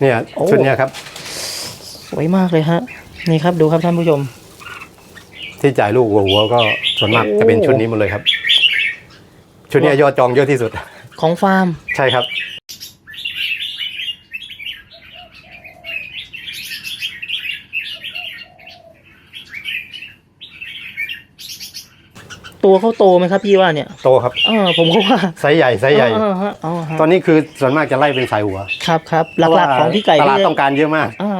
เนี่ยโอ้ ชุดเนี้ยครับ สวยมากเลยฮะ นี่ครับดูครับท่านผู้ชม ที่จ่ายลูกหัวหัวก็ส่วนมากโอ้ จะเป็นชุดนี้หมดเลยครับ ชุดเนี้ยยอดจองเยอะที่สุด ของฟาร์ม ใช่ครับ เขาโตไหมครับพี่ว่าเนี่ยโตครับเออผมก็ว่าไซส์ใหญ่ไซส์ใหญ่ เออฮะอ๋อฮะตอนนี้คือส่วนมากจะไล่เป็นสายหัวครับครับหลักๆของพี่ไก่ตลาดที่ต้องการเยอะมาก อ่า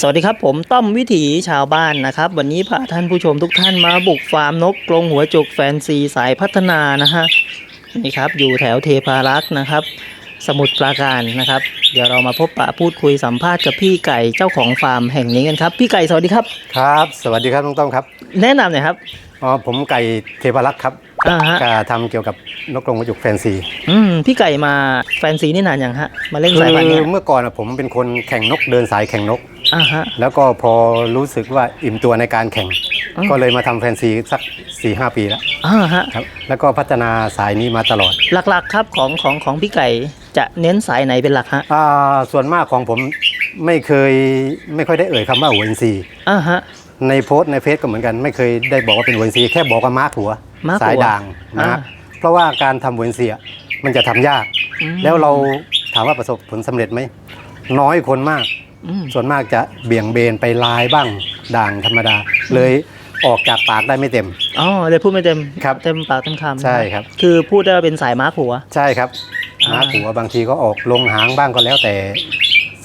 สวัสดีครับผมต้อมวิถีชาวบ้านนะครับ วันนี้พาท่านผู้ชมทุกท่านมาบุกฟาร์มนกกรงหัวจุกแฟนซีสายพัฒนานะฮะนี่ครับอยู่แถวเทพารักษ์นะครับ สมุทรปราการนะครับ เดี๋ยวเรามาพบปะพูดคุยสัมภาษณ์กับพี่ไก่เจ้าของฟาร์มแห่งนี้กันครับ พี่ไก่สวัสดีครับ ครับ สวัสดีครับน้องต้อมครับ แนะนำหน่อยครับ อ๋อผมไก่เทพารักษ์ครับอ่าฮะ ก็ทำเกี่ยวกับนกกรงหัวจุกแฟนซีอืมพี่ไก่มาแฟนซีนี่นานยังฮะ มาเล่นคืสายพันธุ์อเนี่ยเมื่อก่อนอะผมเป็นคนแข่งนกเดินสายแข่งนก อ่าฮะ แล้วก็พอรู้สึกว่าอิ่มตัวในการแข่ง อืม ก็เลยมาทำแฟนซีสัก4ีหปีแล้วอ่าฮะ ครับ แล้วก็พัฒนาสายนี้มาตลอดหลักๆครับของของของพี่ไก่จะเน้นสายไหนเป็นหลักฮะอ่าส่วนมากของผมไม่เคยไม่ค่อยได้เอ่ยคำว่าหัวอินซีย์อ่าฮะ ในโพสต์ในเฟซก็เหมือนกัน ไม่เคยได้บอกว่าเป็นหัวอินซีย์แค่บอกว่ามาร์คหัวมาร์คหัวสายด่างมาร์คอ่าเพราะว่าการทำหัวอินซีย์อะมันจะทำยาก อืมแล้วเราถามว่าประสบผลสำเร็จไหมน้อยคนมากอืม ส่วนมากจะเบี่ยงเบนไปลายบ้างด่างธรรมดา เลยออกจากปากได้ไม่เต็ม อ๋อเลยพูดไม่เต็มครับ เต็มปากเต็มคำใช่ครับ คือพูดได้ว่าเป็นสายมาร์คหัว ใช่ครับอ่ามาร์คหัวบางทีก็ออกลงหางบ้างก็แล้วแต่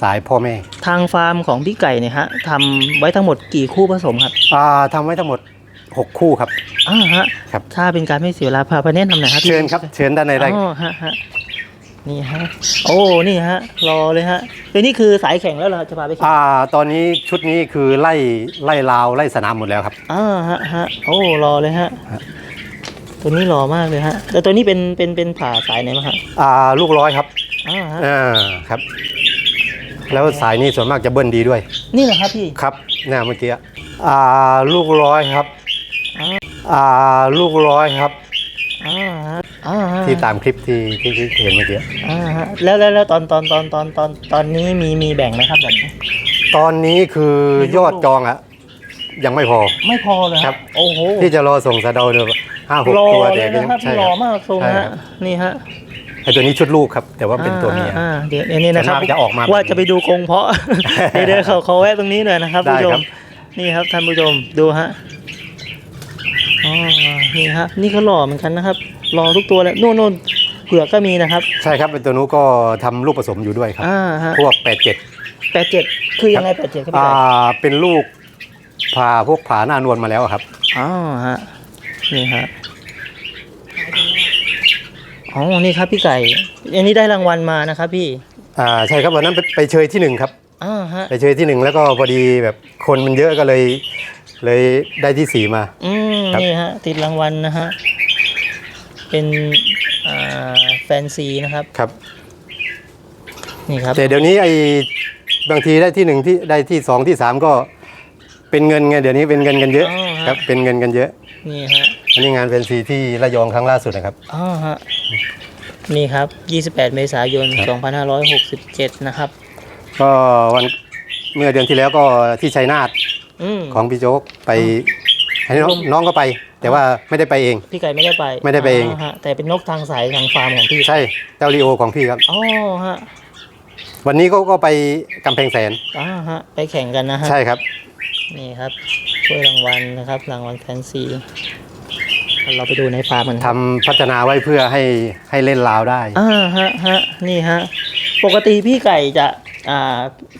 สายพ่อแม่ ทางฟาร์มของพี่ไก่เนี่ยฮะทำไว้ทั้งหมดกี่คู่ผสมครับอ่าทำไว้ทั้งหมด 6 คู่ครับอ่าฮะครับถ้าเป็นการไม่เสียเวลาพาไปแนะนำหน่อยครับพี่เชิญครับ เชิญด้านในได้อ๋อฮะฮะ นี่ฮะ โอ้นี่ฮะ รอเลยฮะเดี๋ยวนี้คือสายแข่งแล้วเหราจะพาไปแข่งอ่า ตอนนี้ชุดนี้คือไล่ไล่ลาวไล่สนามหมดแล้วครับ อ่าฮะฮะโอ้รอเลยฮะฮะตัวนี้รอมากเลยฮะแต่ตัวนี้เป็นเป็นเป็นผ่าสายไหนมาฮะอ่า ลูกร้อยครับอ่าฮะอ่าครับ แล้วสายนี้ส่วนมากจะเบิ้ลดีด้วย นี่เหรอครับพี่ครับเนี่ยเมื่อกี้อ่าลูกร้อยครับอ่าอ่าลูกร้อยครับ อ่าฮะอ่าฮะที่ตามคลิปที่ที่ที่เห็นเมื่อกี้อ่าฮะแล้วแล้วแล้วตอนตอนตอนตอนตอนตอนนี้มีมีแบ่งไหมครับแบบนี้ ตอนนี้คือยอดจองอะยังไม่พอ ไม่พอเลยครับ โอ้โหที่จะรอส่งสะเดาเนี่ยห้าหกรอตัวเลแต่ยก็นะยังครับใช่รคอรับ มากทรงใช่ฮะครับนี่ฮะไอตัวนี้ชุดลูกครับ แต่ว่าเป็นตัวเมีย อ่าอ่าเดี๋ยวอันนี้นะครับส่วนมากจะออกมาว่าจะไปดูกรงเพาะ เดี๋ยวเดี๋ยวเขาเขาแวะตรงนี้หน่อยนะครับได้ผู้ชครัมบ นี่ครับท่านผู้ชมดูฮะ อ๋อนี่ฮะนี่เขาหล่อเหมือนกันนะครับหล่อทุกตัวเลยนู่นนู่นเผือกก็มีนะครับ ใช่ครับเป็นตัวนู้นก็ทำลูกผสมอยู่ด้วยครับ อ่าฮะพวกแปดเจ็ดแปดเจ็ดคือยังไงแปดเจ็ดครับพี่อ่าไก่เป็นลูกพาพวกผาหน้านวลมาแล้วครับ อ๋อฮะนี่ฮะอ๋อนี่ครับพี่ไก่อันนี้ได้รางวัลมานะครับพี่อ่าใช่ครับวันนั้นไปไปเชยที่หนึ่งครับ อ่าฮะ ไปเชยที่หนึ่งแล้วก็พอดีแบบคนมันเยอะก็เลย เลยได้ที่สี่มา อืมครับ นี่ฮะติดรางวัลนะฮะ เป็นอ่าแฟนซีนะครับ ครับ นี่ครับ แต่เดี๋ยวนี้ไอ้บางทีได้ที่หนึ่งที่ได้ที่สองที่สามก็เป็นเงินไงเดี๋ยวนี้เป็นเงินกันเยอะอ๋อฮะ ครับ เป็นเงินกันเยอะ นี่ฮะอันนี้งานแฟนซีที่ระยองครั้งล่าสุดนะครับ อ๋อฮะ นี่ครับ 28 เมษายนครับ2567 นะครับ ก็วันเมื่อเดือนที่แล้วก็ที่ชัยนาท อืม ของพี่โจ๊กไปให้น้องน้องก็ไป แต่ว่าไม่ได้ไปเอง พี่ไก่ไม่ได้ไปไม่ได้ไปเอง ฮะแต่เป็นนกทางสายทางฟาร์มของพี่ใช่เจ้าลีโอของพี่ครับ อ๋อฮะวันนี้ก็ก็ไปกำแพงแสนอ๋อฮะ ไปแข่งกันนะฮะ ใช่ครับ นี่ครับถ้วยรางวัลนะครับ รางวัลแฟนซี เราไปดูในฟาร์มกันคทำรับพัฒนาไว้เพื่อให้ให้เล่นลาวได้ อ่าฮะฮะนี่ฮะ ปกติพี่ไก่จะอ่า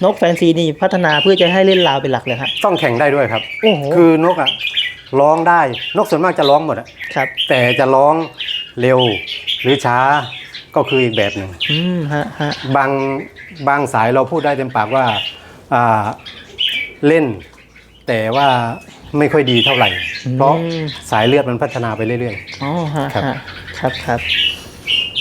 นกแฟนซีนี่พัฒนาเพื่อจะให้เล่นลาวเป็นหลักเลยฮะต้องแข่งได้ด้วยครับโอ้โหคือนกอะร้องได้นกส่วนมากจะร้องหมดอะครับ แต่จะร้องเร็วหรือช้าก็คืออีกแบบหนึ่งอืมฮะฮะบางบางสายเราพูดได้เต็มปากว่าอ่าเล่น แต่ว่าไม่ค่อยดีเท่าไหร่ เพราะอืมสายเลือดมันพัฒนาไปเรื่อยอ๋อฮะครับฮะครับครับ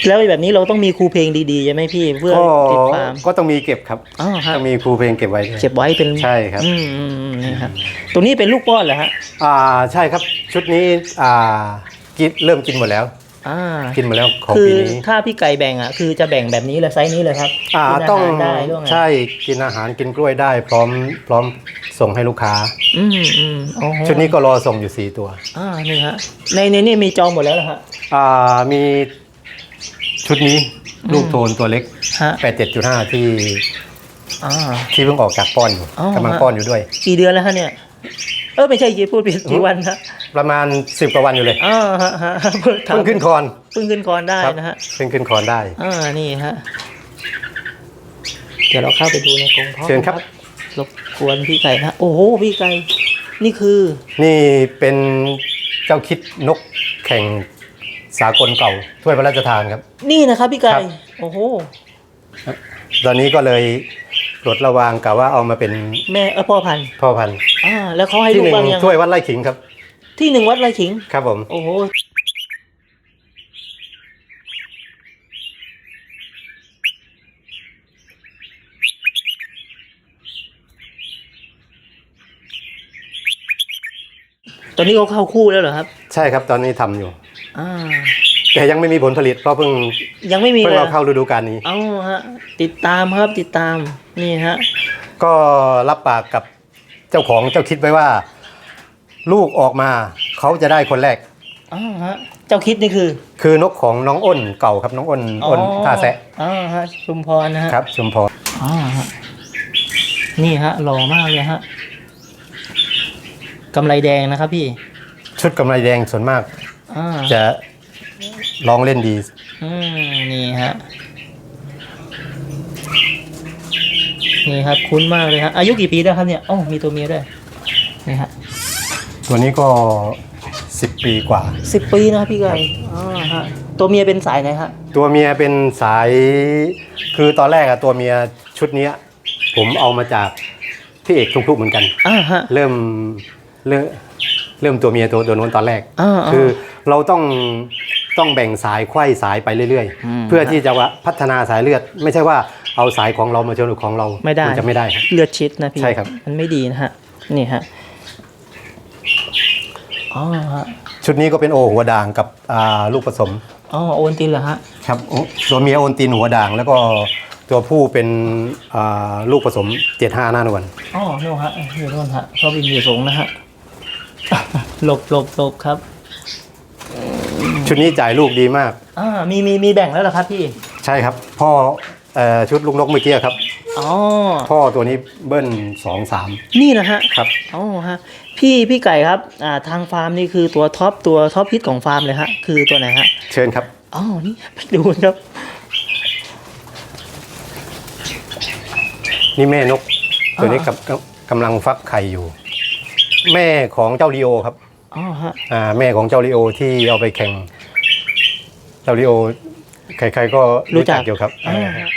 แล้วแบบนี้เราต้องมีครูเพลงดีๆใช่ไหมพี่เพื่อๆก็ติดฟาร์มก็ต้องมีเก็บครับอ๋อฮะต้องมีครูเพลงเก็บไว้ด้วย เก็บไว้เป็นใช่ครับ อืมอืมอืมนี่ครับตัวนี้เป็นลูกป้อนเหรอฮะอ่าใช่ครับชุดนี้อ่ากินเริ่มกินหมดแล้ว อ่ากินหมดแล้วของคือปีนี้ถ้าพี่ไก่แบ่งอะคือจะแบ่งแบบนี้เลยไซส์นี้เลยครับอ่ากินอาต้องหารได้ด้วยไงใช่กินอาหารกินกล้วยได้ พร้อมพร้อมส่งให้ลูกค้า อืมอืมโอ้โหชุดนี้ก็รอส่งอยู่สี่ตัวอ่านี่ฮะในในนี่มีจองหมดแล้วเหรอฮะอ่ามี ชุดนี้ลูกโทนตัวเล็ก ฮะ87.5 ที่อ่า ที่เพิ่งออกจากป้อนอยู่อ๋อ กำลังป้อนอยู่ด้วย กี่เดือนแล้วฮะเนี่ย เออไม่ใช่กี่พูดผิดกี่วันฮะประมาณ 10กว่าวันอยู่เลยอ่าฮะฮะเพิ่งเพิ่งขึ้นคอนเพิ่งขึ้นคอนได้ครับนะฮะเพิ่งขึ้นคอนได้ อ่านี่ฮะเดี๋ยวเราเข้าไปดูในกรงเพาะเชิญครับ รบกวนพี่ไก่นะโอ้โหพี่ไก่นี่คือ นี่เป็นเจ้าคิดนกแข่ง สากลเก่าถ้วยพระราชทานครับ นี่นะครับพี่ไก่ครับ โอ้โห ตอนนี้ก็เลยปลดระวางกับว่าเอามาเป็นแม่เออพ่อพันธุ์พ่อพันธุ์อ่าแล้วเขาให้ที่ลูหกนึ่งบางยังถ้วยวัดไร่ขิงครับ ที่หนึ่งวัดไรขิง ครับผม โอ้โห ตอนนี้เขาเข้าคู่แล้วเหรอครับ ใช่ครับตอนนี้ทำอยู่ อ่าแต่ยังไม่มีผลผลิตเพราะเพิ่งยังไม่มีเพิ่งเลยเราเข้าฤดูกาลนี้ เอาฮะ ติดตามครับติดตามนี่ฮะก็รับปากกับเจ้าของเจ้าคิดไว้ว่า ลูกออกมาเขาจะได้คนแรกอ้าวฮะเจ้าคิดนี่คือ คือนกของน้องอ้นเก่าครับน้องอ้นอ้นท่าแซะอ๋อฮะชุมพรนะฮะครับชุมพรอ๋อฮะนี่ฮะหล่อมากเลยฮะกำไรแดงนะครับพี่ ชุดกำไรแดงส่วนมาก อ่าจะร้องเล่นดี อืมนี่ฮะนี่ครับคุ้นมากเลยฮะอายุกี่ปีแล้วครับเนี่ยอ๋อมีตัวเมียด้วยนี่ฮะตัวนี้ก็สิบปีกว่า สิบปีนะครับพี่ไก่อ๋อฮะตัวเมียเป็นสายไหนฮะตัวเมียเป็นสาย คือตอนแรกอะตัวเมียชุดเนี้ย ผมเอามาจากพี่เอกทุกๆเหมือนกัน อ่าฮะ เริ่มเริ่ม เริ่มตัวเมียตัวตัวโน้นตอนแรกอ่าคือเราต้องต้องแบ่งสายไขว้สายไปเรื่อยอืมๆเพื่อที่จะว่าพัฒนาสายเลือด ไม่ใช่ว่าเอาสายของเรามาชนกับของเราไม่ได้นจะไม่ได้ครับเลือดชิดนะพี่ใช่ครับมันไม่ดีนะฮะนี่ฮะอ๋อฮะชุดนี้ก็เป็นโอหัวด่างกับอ่าลูกผสมอ๋อโอนตินเหรอฮะครับโอตัวเมียโอนตีนหัวด่างแล้วก็ตัวผู้เป็นอ่าลูกผสมเจ็ดห้าหน้านวลอ๋อโน่นฮะอยู่โน่นฮะชอบบินอยู่สูงนะฮะ หลบหลบหลบครับ ชุดนี้จ่ายลูกดีมาก อ่า มีมีมีแบ่งแล้วเหรอครับพี่ ใช่ครับ พ่อเอ่อชุดลูกนกเมื่อกี้ครับ อ๋อ พ่อตัวนี้เบิ้ลสองสามนี่นะฮะ ครับ อ๋อฮะ พี่พี่ไก่ครับ อ่า ทางฟาร์มนี่คือตัวท็อปตัวท็อปฮิตของฟาร์มเลยฮะ คือตัวไหนฮะ เชิญครับ อ๋อ นี่ไปดูกันครับ นี่แม่นก ตัวนี้อ่ากับกับกำลังฟักไข่อยู่ แม่ของเจ้าลีโอครับอ๋อฮะอ่าแม่ของเจ้าลีโอที่เอาไปแข่ง เจ้าลีโอใครๆก็รู้จักอยู่ครับอ่าอ่าฮะ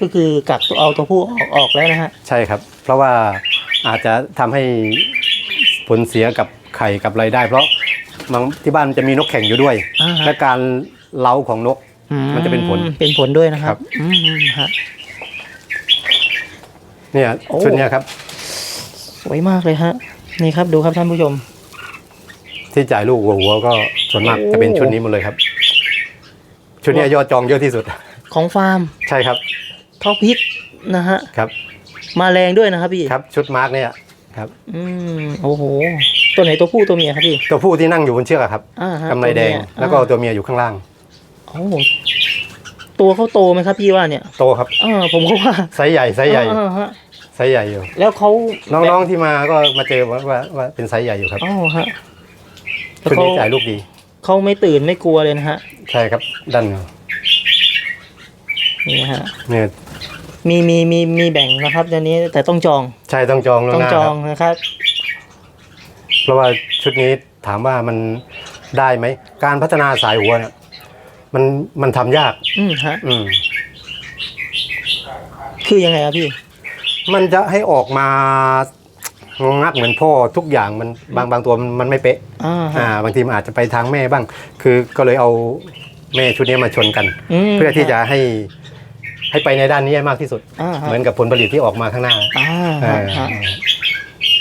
ก็คือกักตัวเอาตัวผู้ออกออกแล้วนะฮะใช่ครับ เพราะว่าอาจจะทำให้ผลเสียกับไข่กับอะไรได้ เพราะบางที่บ้านมันจะมีนกแข่งอยู่ด้วย อ่าฮะและการเล้าของนก อืมันจะเป็นผลเป็นผลด้วยนะคครัรับ บอืมฮะ เนี่ยโอ้ ชุดเนี้ยครับ สวยมากเลยฮะนี่ครับดูครับท่านผู้ชม ที่จ่ายลูกหัวหัวก็ส่วนมากโอ้ จะเป็นชุดนี้หมดเลยครับ ชุดเนี้ยยอดจองเยอะที่สุด ของฟาร์ม ใช่ครับ ท็อปฮิตนะฮะ ครับ มาแรงด้วยนะครับพี่ ครับชุดมาร์กเนี่ยครับ อืมโอ้โห ตัวไหนตัวผู้ตัวเมียครับพี่ ตัวผู้ที่นั่งอยู่บนเชือกอะครับอ่าฮะกำไรแดง ตัวเมียแล้วก็อ่า ตัวเมียอยู่ข้างล่าง โอ้โหตัวเขาโตไหมครับพี่ว่าเนี่ยโตครับอ่าผมก็ว่าไซส์ใหญ่ไซส์ใหญ่อ่าฮะไซส์ใหญ่อยู่ แล้วเขาน้องๆที่มาก็มาเจอว่าว่าว่าเป็นไซส์ใหญ่อยู่ครับอ๋อฮะแล้วชุดเขานี้จ่ายลูกดี เขาไม่ตื่นไม่กลัวเลยนะฮะใช่ครับดันนี่ฮะเนี่ย มีมีมีมีแบ่งนะครับตอนนี้แต่ต้องจองใช่ต้องจองล่วต้องหน้าจคอรังบนะครับ เพราะว่าชุดนี้ถามว่ามันได้ไหม การพัฒนาสายหัวเนี่ยมันมันทำยาก อืมฮะอืม คือยังไงครับพี่ มันจะให้ออกมางักเหมือนพ่อทุกอย่างมันบางบางตัวมันมันไม่เป๊ะ อ่าอ่าฮะบางทีมันอาจจะไปทางแม่บ้าง คือก็เลยเอาแม่ชุดนี้มาชนกัน มเพื่อที่จะให้ ให้ไปในด้านนี้ให้มากที่สุด อ่าฮะเหมือนกับผลผลิตที่ออกมาข้างหน้าอ่าเอฮะอฮะ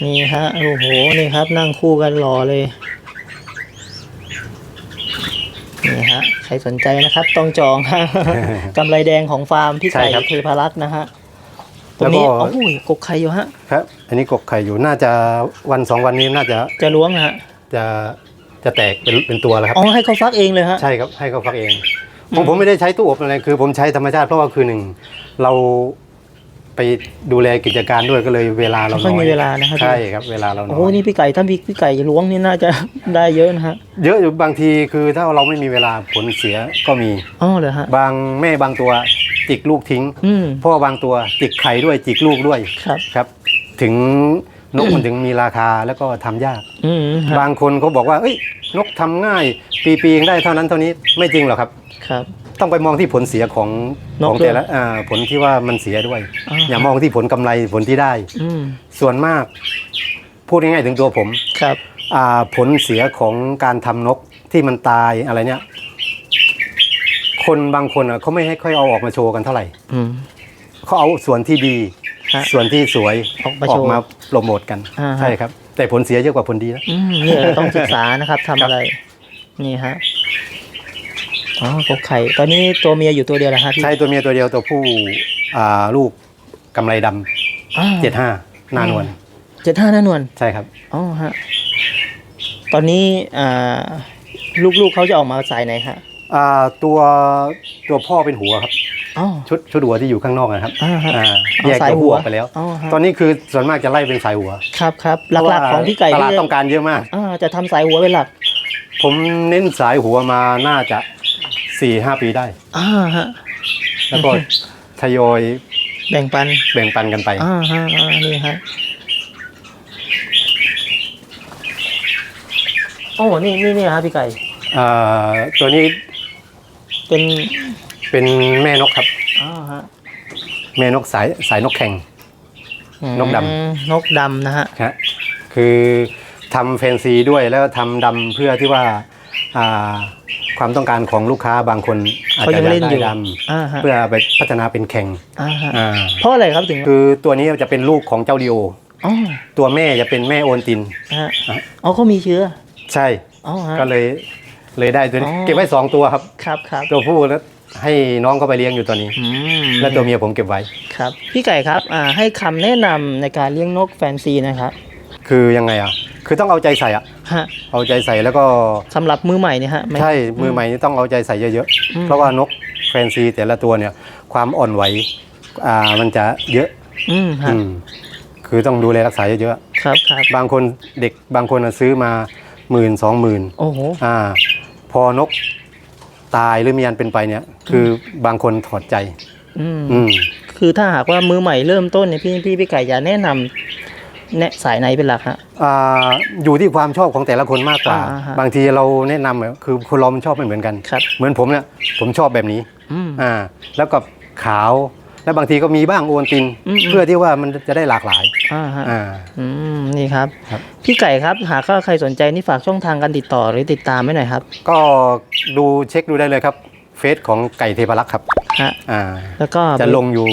นี่ฮะโอ้โหนี่ครับนั่งคู่กันรอเลยนี่ฮะใครสนใจนะครับ ต้องจองฮะกำไรแดงของฟาร์มพี่ใช่ไก่ครับเทพารักษ์นะฮะตรงนี้แล้วก็โอ้โหกกไข่อยู่ฮะ ครับ อันนี้กกไข่อยู่น่าจะวันสองวันนี้น่าจะจะล้วงนะฮะจะจะแตกเป็นเป็นตัวแล้วครับ อ๋อให้เขาฟักเองเลยฮะ ใช่ครับให้เขาฟักเอง ผมผมไม่ได้ใช้ตู้อบอะไรคือ ผมใช้ธรรมชาติเพราะว่าคือหนึ่งเราไปดูแลกิจการด้วยก็เลยเวลาเราไม่ค่อยน้อยมีเวลานะครับใช่ครับเวลาเราน้โอ้อยนี่พี่ไก่ถ้าพี่พี่ไก่ล้วงนี่น่าจะได้เยอะนะฮะเยอะอยู่บางทีคือถ้าเราไม่มีเวลาผลเสียก็มีอ๋อเหรอฮะบางแม่บางตัวจิกลูกทิ้งอืมพ่อบางตัวจิกไข่ด้วยจิกลูกด้วยครับครับ ถึง นกมันถึงมีราคาแล้วก็ทำยากอืมฮะบางคนเขาบอกว่าเอ้ย นกทำง่าย ปีปียังได้เท่านั้นเท่านี้ไม่จริงหรอกครับครับ ต้องไปมองที่ผลเสียของนกของด้วยแต่ละอ่าผลที่ว่ามันเสียด้วยอ่าอย่ามองที่ผลกำไรผลที่ได้อืมส่วนมาก พูดง่ายๆถึงตัวผมครับอ่าผลเสียของการทำนกที่มันตายอะไรเนี่ยคนบางคนอะเขาไม่ให้ค่อยเอาออกมาโชว์กันเท่าไหร่อืมเขาเอาส่วนที่ดี ฮะส่วนที่สวยออกมาโชว์มาโปรโมทกัน อ่าฮะ ใช่ครับ แต่ผลเสียเยอะกว่าผลดีนะ อืมเนี่ยต้องศึกษานะครับทำอะไร นี่ฮะอ๋อกบไข่ ตอนนี้ตัวเมียอยู่ตัวเดียวแล้วฮะพี่ใช่ตัวเมียตัวเดียวตัวผู้อ่าลูกกำไรดำเจ็ดห้าหนานวลเจ็ดห้าหน้านวลใช่ครับ อ๋อฮะตอนนี้อ่าลูกๆเขาจะออกมาสายไหนฮะ อ่าตัวตัวพ่อเป็นหัวครับ อ๋อ ชุดชุดหัวที่อยู่ข้างนอกนะครับอ่าฮะอ่าเอาแยกสายตัวหัผู้วออกไปแล้ว อ๋อฮะ ตอนนี้คือส่วนมากจะไล่เป็นสายหัวครับครับหเพราะลัว่ากๆของพี่ไก่ตลาดนี่ต้องการเยอะมาก อ่าจะทำสายหัวเป็นหลักผมเน้นสายหัวมาน่าจะสี่ห้าปีได้ อ่าฮะ แล้วก็ทยอยแบ่งปันแบ่งปันกันไป อ่าฮะอ่านี่ฮะโอ้นี่นี่นี่ฮะพี่ไก่ อ่าตัวนี้เป็น เป็นแม่นกครับอ่าฮะแม่นกสายสายนกแข่ง นกดำ อืมนกดำนะฮะครับคือทำแฟนซีด้วยแล้วทำดำเพื่อที่ว่าอ่าความต้องการของลูกค้าบางคนอาจเขาจะยังอยากเล่นอยู่ ได้ดอ่าฮะำเพื่อไปพัฒนาเป็นแข่งอ่าฮะอ่าเพราะอะไรครับถึงคือตัวนี้จะเป็นลูกของเจ้าดิโออ๋อตัวแม่จะเป็นแม่โอนติน ฮะอะอ๋อเขามีเชื้อใช่ อ๋อฮะ ก็เลยเลยได้ตัวนี้อ๋อ เก็บไว้สองตัวครับ ครับครับตัวผู้แล้ว ให้น้องเขาไปเลี้ยงอยู่ตัวนี้ อืมและตัวเมียผมเก็บไว้ ครับพี่ไก่ครับอ่าให้คำแนะนำในการเลี้ยงนกแฟนซีนะครับคือยังไงอะ คือต้องเอาใจใส่อะ ฮะเอาใจใส่แล้วก็สำหรับมือใหม่เนี่ยฮะไม่ ใช่มือใหม่นี่ต้องเอาใจใส่เยอะอืม ๆ เพราะว่านกแฟนซีแต่ละตัวเนี่ยความอ่อนไหวอ่ามันจะเยอะอืมฮะอืมคือต้องดูแลรักษาเยอะครับครับๆบางคนเด็กบางคนน่ะซื้อมาหมื่นสองหมื่นโอ้โหอ่าพอนก ตายหรือมีอันเป็นไปเนี่ย คือบางคนถอดใจ อืมอืม คือถ้าหากว่ามือใหม่เริ่มต้นเนี่ยพี่พี่พี่ไก่จะแนะนำแนะสายไหนเป็นหลักฮะ อ่าอยู่ที่ความชอบของแต่ละคนมากกว่า อ่าฮะ บางทีเราแนะนำอะคือคนเรามันชอบไม่เหมือนกัน ครับ เหมือนผมเนี่ยผมชอบแบบนี้ อืม อ่า แล้วก็ขาว แล้วบางทีก็มีบ้างโอนติน อืม เพื่อที่ว่ามันจะได้หลากหลายอ่าฮะอ่า อืมนี่ครับ ครับ พี่ไก่ครับ หากว่าใครสนใจนี่ฝากช่องทางการติดต่อหรือติดตามไว้หน่อยครับก็ดูเช็คดูได้เลยครับ เฟซของไก่เทพรักษ์ครับฮะอ่าแล้วก็จะลงอยู่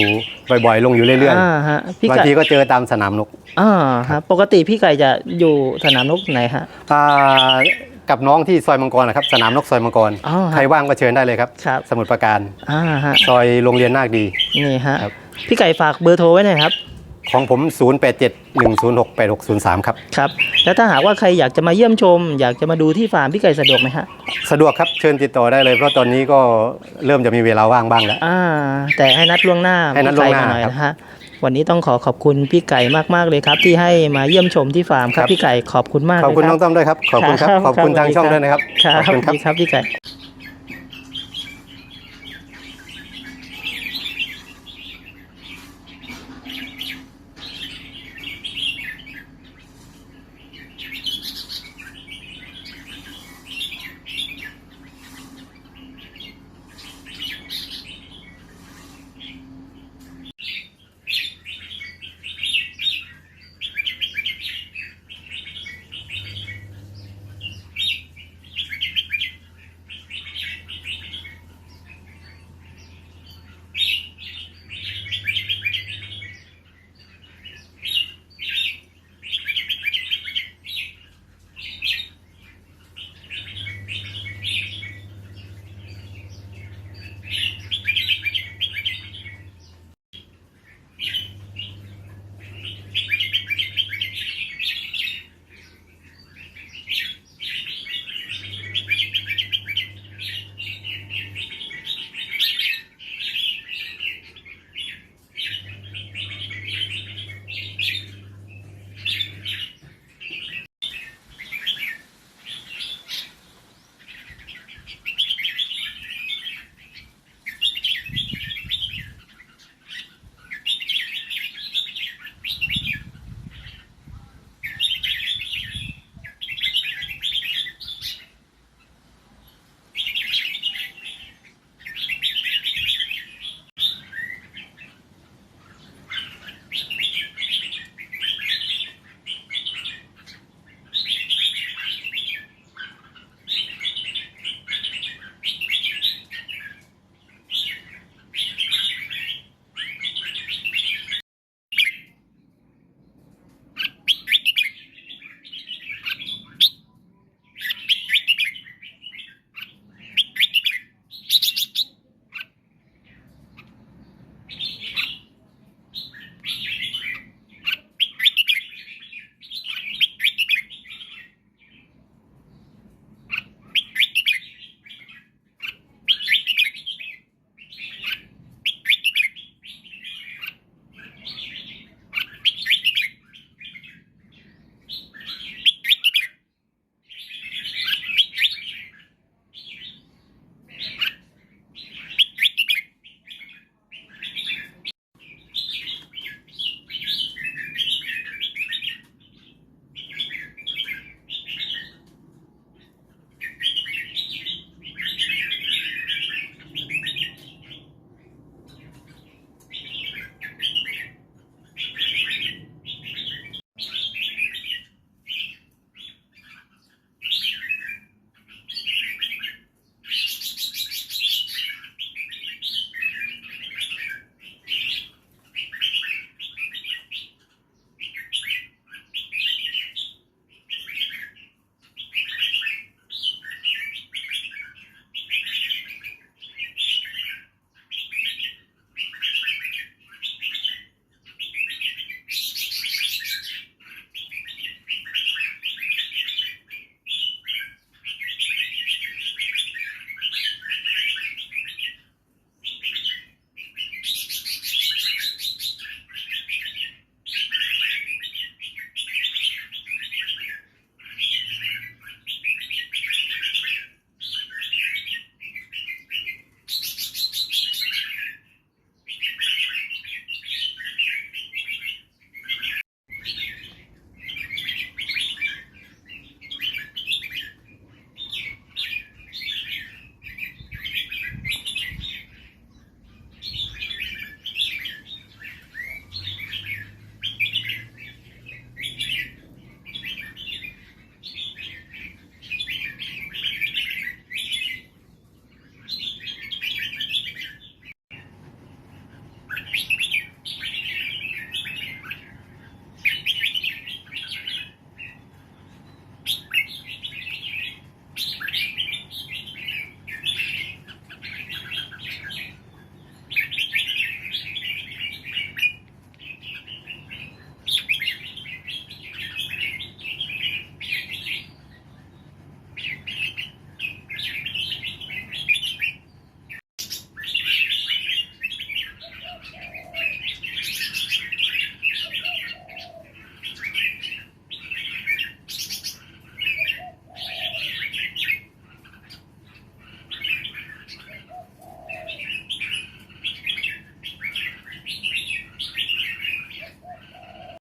บ่อยๆ ลงอยู่เรื่อยอ่าฮะพี่ๆบางไก่ทีก็เจอตามสนามนกอ่าครับปกติพี่ไก่จะอยู่สนามนกไหนฮะอ่า กับน้องที่ซอยมังกรนะครับสนามนกซอยมังกร อ๋อฮะใครว่างก็เชิญได้เลยครับ ครับ สมุทรปราการอ่าฮะซอยโรงเรียนนาคดี นี่ฮะครับ พี่ไก่ฝากเบอร์โทรไว้หน่อยครับ ของผม 0871068603 ครับ ครับ แล้วถ้าหากว่าใครอยากจะมาเยี่ยมชม อยากจะมาดูที่ฟาร์มพี่ไก่สะดวกไหมฮะ สะดวกครับเชิญติดต่อได้เลย เพราะตอนนี้ก็เริ่มจะมีเวลาว่างบ้างแล้ว อ่า แต่ให้นัดล่วงหน้าให้นัดล่วงหน้าพี่ไก่มอยครับ นะฮะ วันนี้ต้องขอขอบคุณพี่ไก่มากๆเลยครับ ที่ให้มาเยี่ยมชมที่ฟาร์มครับ พี่ไก่ขอบคุณมากขอบคุณเลยน้องต้อมด้วยครับ ขอบคุณครับครับ ขอบคุณทางช่องด้วยนะครับครับขอบคุณครับดีครับพี่ไก่